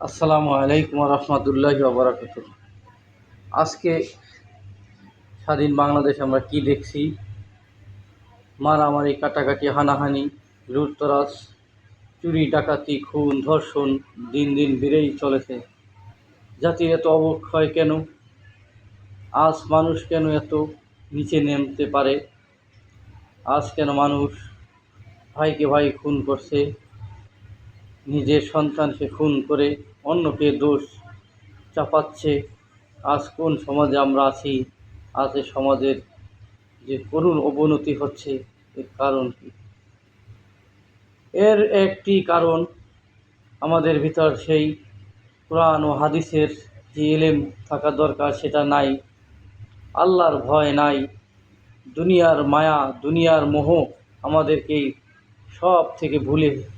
আসসালামু আলাইকুম রহমতুল্লাহ বারাকাত আজকে স্বাধীন বাংলাদেশ আমরা কি দেখছি? মারামারি, কাটাকাটি, হানাহানি, লুটতরাজ, চুরি, ডাকাতি, খুন, ধর্ষণ দিন দিন বেড়েই চলেছে। জাতির এত অবক্ষয় কেন? আজ মানুষ কেন এত নিচে নেমতে পারে? আজ কেন মানুষ ভাইকে ভাই খুন করছে? নিজের সন্তানকে খুন করে অন্যকে দোষ চাপাচ্ছে। আজ কোন সমাজে আমরা আছি? আজ এ সমাজের যে করুণ অবনতি হচ্ছে, এর কারণ কি? এর একটি কারণ আমাদের ভিতর সেই কোরআন ও হাদিসের যে এলেম থাকা দরকার, সেটা নাই। আল্লাহর ভয় নাই। দুনিয়ার মায়া, দুনিয়ার মোহ আমাদেরকেই সব থেকে ভুলে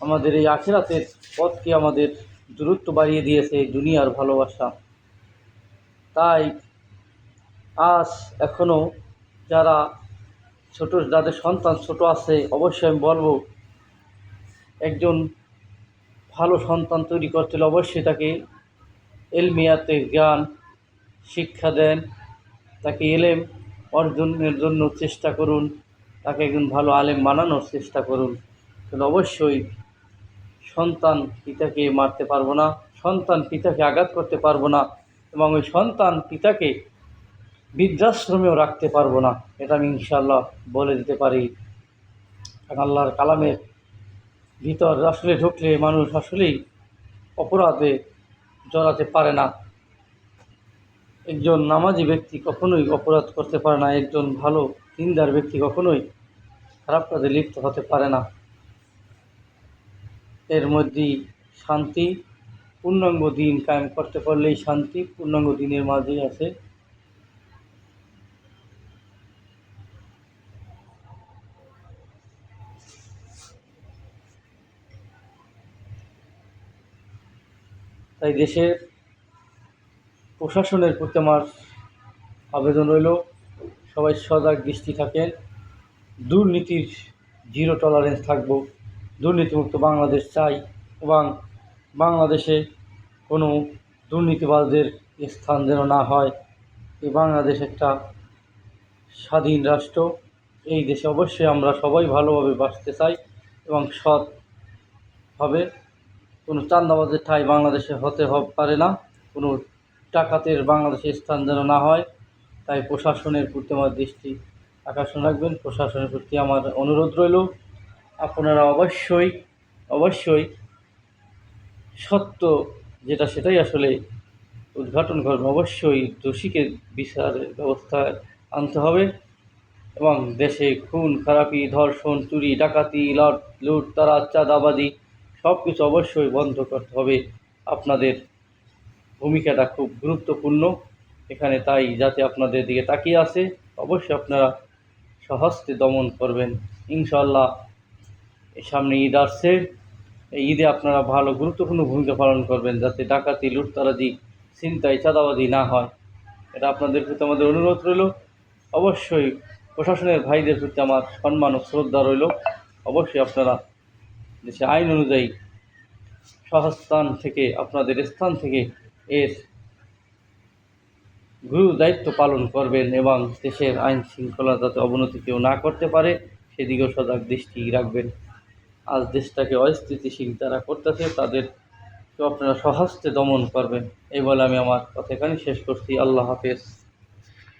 আমাদের এই আখেরাতের পথকে আমাদের দূরত্ব বাড়িয়ে দিয়েছে দুনিয়ার ভালোবাসা। তাই আজ এখনও যারা ছোট, যাদের সন্তান ছোট আছে, অবশ্যই আমি বলব, একজন ভালো সন্তান তৈরি করতে হলে অবশ্যই তাকে এলমিয়াতে জ্ঞান, শিক্ষা দেন। তাকে এলেম অর্জনের জন্য চেষ্টা করুন। তাকে একজন ভালো আলেম বানানোর চেষ্টা করুন। তাহলে অবশ্যই সন্তান পিতাকে মারতে পারব না, সন্তান পিতাকে আঘাত করতে পারব না এবং ওই সন্তান পিতাকে বৃদ্ধাশ্রমেও রাখতে পারব না। এটা আমি ইনশাল্লাহ বলে দিতে পারি। কারণ আল্লাহর কালামের ভিতর আসলে ঢুকলে মানুষ আসলেই অপরাধে জড়াতে পারে না। একজন নামাজি ব্যক্তি কখনোই অপরাধ করতে পারে না, একজন ভালো দিনদার ব্যক্তি কখনোই খারাপ কাজে লিপ্ত হতে পারে না। এর মধ্যেই শান্তি, পূর্ণাঙ্গ দিন কায়েম করতে পারলেই শান্তি, পূর্ণাঙ্গ দিনের মাঝেই আছে। তাই দেশের প্রশাসনের প্রতি আমার আবেদন রইল, সবাই সজাগ দৃষ্টি থাকেন, দুর্নীতির জিরো টলারেন্স থাকব। দুর্নীতিমুক্ত বাংলাদেশ চাই এবং বাংলাদেশে কোনো দুর্নীতিবাজদের স্থান যেন না হয়। এই বাংলাদেশ একটা স্বাধীন রাষ্ট্র। এই দেশে অবশ্যই আমরা সবাই ভালোভাবে বাঁচতে চাই এবং সৎভাবে কোনো চান্দাবাজের ঠাই বাংলাদেশে হতে পারে না। কোনো টাকাতের বাংলাদেশে স্থান যেন না হয়। তাই প্রশাসনের প্রতি আমার দৃষ্টি আকর্ষণ রাখবেন। প্রশাসনের প্রতি আমার অনুরোধ রইল। আপনারা অবশ্যই অবশ্যই সত্য যেটা সেটাই আসলে উদ্ঘাটন করবেন। অবশ্যই দোষীকে বিচারের ব্যবস্থায় আনতে হবে এবং দেশে খুন, খারাপি, ধর্ষণ, চুরি, ডাকাতি, লট, লুট তারা চাঁদাবাজি সব কিছু অবশ্যই বন্ধ করতে হবে। আপনাদের ভূমিকাটা খুব গুরুত্বপূর্ণ। এখানে তাই যাতে আপনাদের দিকে তাকিয়ে আসে অবশ্যই আপনারা সহস্তে দমন করবেন। ইনশাল্লাহ সামনে ঈদ আসছে। এই ঈদে আপনারা ভালো গুরুত্বপূর্ণ ভূমিকা পালন করবেন যাতে ডাকাতি, লুটতারাজি চিন্তায় চাঁদাবাজি না হয়। এটা আপনাদের প্রতি আমাদের অনুরোধ রইল। অবশ্যই প্রশাসনের ভাইদের প্রতি আমার সম্মান ও শ্রদ্ধা রইল। অবশ্যই আপনারা দেশে আইন অনুযায়ী সহস্থান থেকে, আপনাদের স্থান থেকে এর গুরু দায়িত্ব পালন করবেন এবং দেশের আইন শৃঙ্খলা যাতে অবনতি কেউ না করতে পারে, সেদিকেও সজাগ দৃষ্টি রাখবেন। আজ দেশটাকে অস্থিতিশীল তারা করতেছে তাদের তো আপনারা সহস্তে দমন করবেন। এই বলে আমি আমার কথা এখানে শেষ করছি। আল্লাহ হাফেজ।